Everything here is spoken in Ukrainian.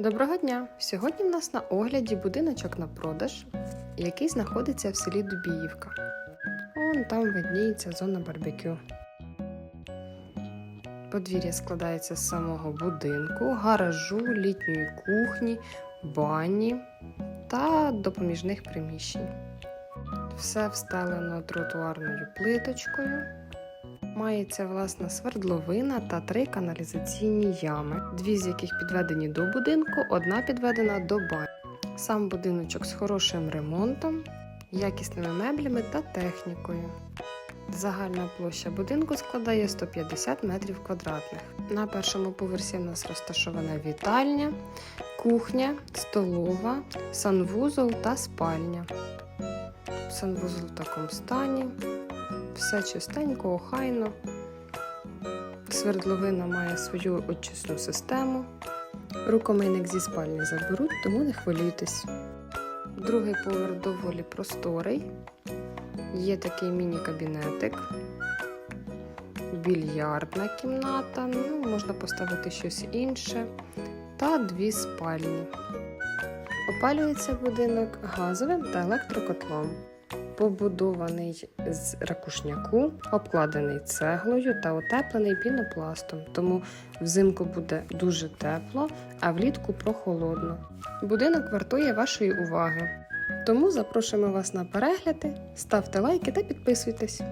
Доброго дня! Сьогодні в нас на огляді будиночок на продаж, який знаходиться в селі Дубіївка. Вон там видніється зона барбекю. Подвір'я складається з самого будинку, гаражу, літньої кухні, бані та допоміжних приміщень. Все встелено тротуарною плиточкою. Мається власна свердловина та три каналізаційні ями, дві з яких підведені до будинку, одна підведена до бані. Сам будиночок з хорошим ремонтом, якісними меблями та технікою. Загальна площа будинку складає 150 метрів квадратних. На першому поверсі в нас розташована вітальня, кухня, столова, санвузол та спальня. Санвузол в такому стані. Все чистенько, охайно. Свердловина має свою очисну систему. Рукомийник зі спальні заберуть, тому не хвилюйтесь. Другий поверх доволі просторий. Є такий міні-кабінетик, більярдна кімната, ну, можна поставити щось інше, та дві спальні. Опалюється будинок газовим та електрокотлом побудований з ракушняку, обкладений цеглою та утеплений пінопластом, тому взимку буде дуже тепло, а влітку прохолодно. Будинок вартує вашої уваги. Тому запрошуємо вас на перегляди, ставте лайки та підписуйтесь.